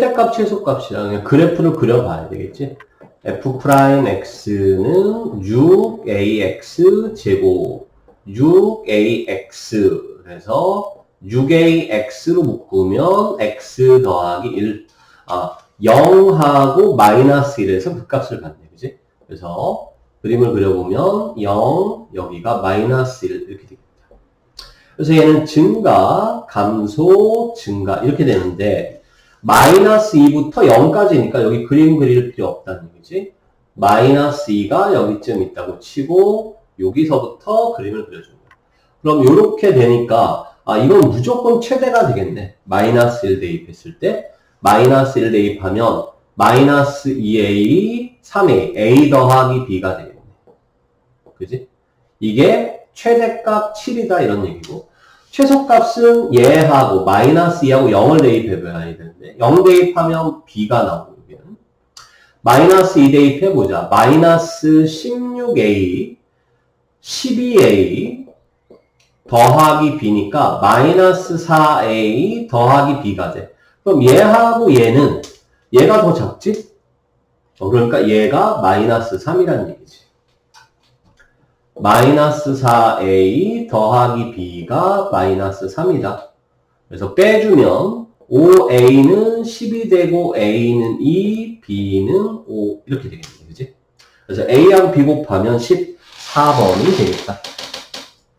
최대값, 최소값이랑 그래프를 그려봐야 되겠지? f 프라임 x는 6ax 제곱 6ax 그래서 6ax로 묶으면 x 더하기 1 아, 0하고 마이너스 1에서 그 값을 받네 그지? 그래서 그림을 그려보면 0 여기가 마이너스 1 이렇게 되겠다 그래서 얘는 증가, 감소, 증가 이렇게 되는데 마이너스 2부터 0까지니까 여기 그림 그릴 필요 없다는 얘기지. 마이너스 2가 여기쯤 있다고 치고 여기서부터 그림을 거야. 그럼 이렇게 되니까 아 이건 무조건 최대가 되겠네. 마이너스 1 대입했을 때 마이너스 1 대입하면 마이너스 2a, 3a, a 더하기 b가 되겠네. 그지? 이게 최대값 7이다 이런 얘기고 최소값은 얘하고 마이너스 2하고 0을 대입해봐야 되는데 0 대입하면 b가 나오고 여기는 마이너스 2 대입해보자. 마이너스 16a 12a 더하기 b니까 마이너스 4a 더하기 b가 돼. 그럼 얘하고 얘는 얘가 더 작지? 어, 그러니까 얘가 마이너스 3이라는 얘기지 마이너스 4a 더하기 b가 마이너스 3이다. 그래서 빼주면 5a는 10이 되고 a는 2, b는 5 이렇게 되겠네. 그지? 그래서 a하고 b 곱하면 14번이 되겠다.